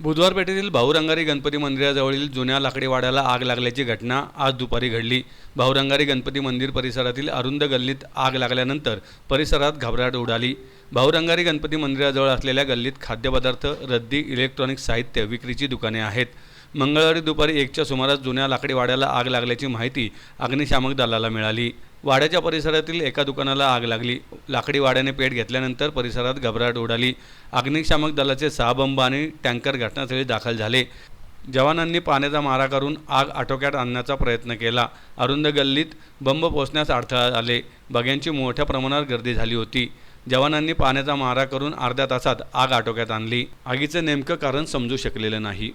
बुधवार पेठेतील भाऊरंगारी गणपती मंदिराजवळील जुन्या लाकडी वाड्याला आग लागल्याची घटना आज दुपारी घडली. भाऊरंगारी गणपती मंदिर परिसरातील अरुंद गल्लीत आग लागल्यानंतर परिसरात घबराट उडाली. भाऊरंगारी गणपती मंदिराजवळ असलेल्या गल्लीत खाद्यपदार्थ रद्दी इलेक्ट्रॉनिक साहित्य विक्रीची दुकाने आहेत. मंगळवारी दुपारी एकच्या सुमारास जुन्या लाकडी वाड्याला आग लागल्याची माहिती अग्निशामक दलाला मिळाली. वाड्याच्या परिसरातील एका दुकानाला आग लागली. लाकडी वाड्याने पेट घेतल्यानंतर परिसरात घबराट उडाली. अग्निशामक दलाचे सहा बंब आणि टँकर घटनास्थळी दाखल झाले. जवानांनी पाण्याचा मारा करून आग आटोक्यात आणण्याचा प्रयत्न केला. अरुंद गल्लीत बंब पोचण्यास अडथळा आले. बग्यांची मोठ्या प्रमाणात गर्दी झाली होती. जवानांनी पाण्याचा मारा करून अर्ध्या तासात आग आटोक्यात आणली. आगीचं नेमकं कारण समजू शकलेलं नाही.